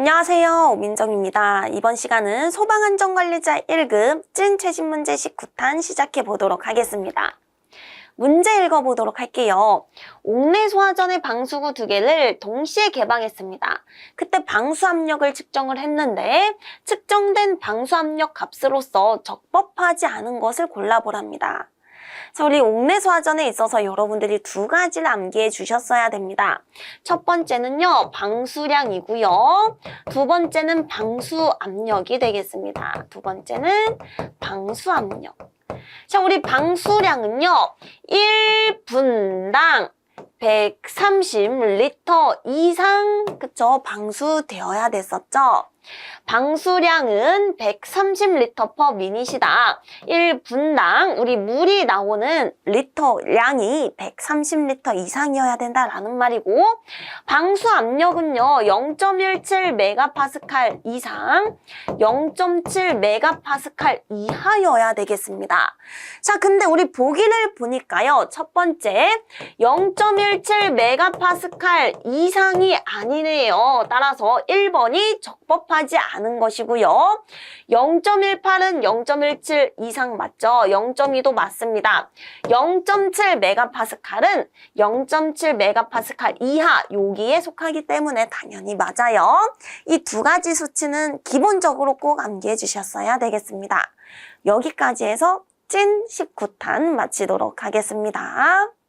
안녕하세요. 오민정입니다. 이번 시간은 소방안전관리자 1급 찐 최신 문제 19탄 시작해 보도록 하겠습니다. 문제 읽어보도록 할게요. 옥내 소화전의 방수구 두 개를 동시에 개방했습니다. 그때 방수 압력을 측정을 했는데 측정된 방수 압력 값으로서 적법하지 않은 것을 골라보랍니다. 자, 우리 옥내 소화전에 있어서 여러분들이 두 가지를 암기해 주셨어야 됩니다. 첫 번째는요, 방수량이고요. 두 번째는 방수 압력이 되겠습니다. 두 번째는 방수 압력. 자, 우리 방수량은요, 1분당 130리터 이상, 그쵸? 방수되어야 됐었죠? 방수량은 130리터 퍼 미닛이다. 1분당 우리 물이 나오는 리터량이 130리터 이상이어야 된다라는 말이고 방수 압력은요 0.17 메가파스칼 이상 0.7 메가파스칼 이하여야 되겠습니다. 자 근데 우리 보기를 보니까요 첫 번째 0.17 메가파스칼 이상이 아니네요. 따라서 1번이 적법 하지 않은 것이고요. 0.18은 0.17 이상 맞죠? 0.2도 맞습니다. 0.7 메가파스칼은 0.7 메가파스칼 이하 여기에 속하기 때문에 당연히 맞아요. 이 두 가지 수치는 기본적으로 꼭 암기해 주셨어야 되겠습니다. 여기까지 해서 찐 19탄 마치도록 하겠습니다.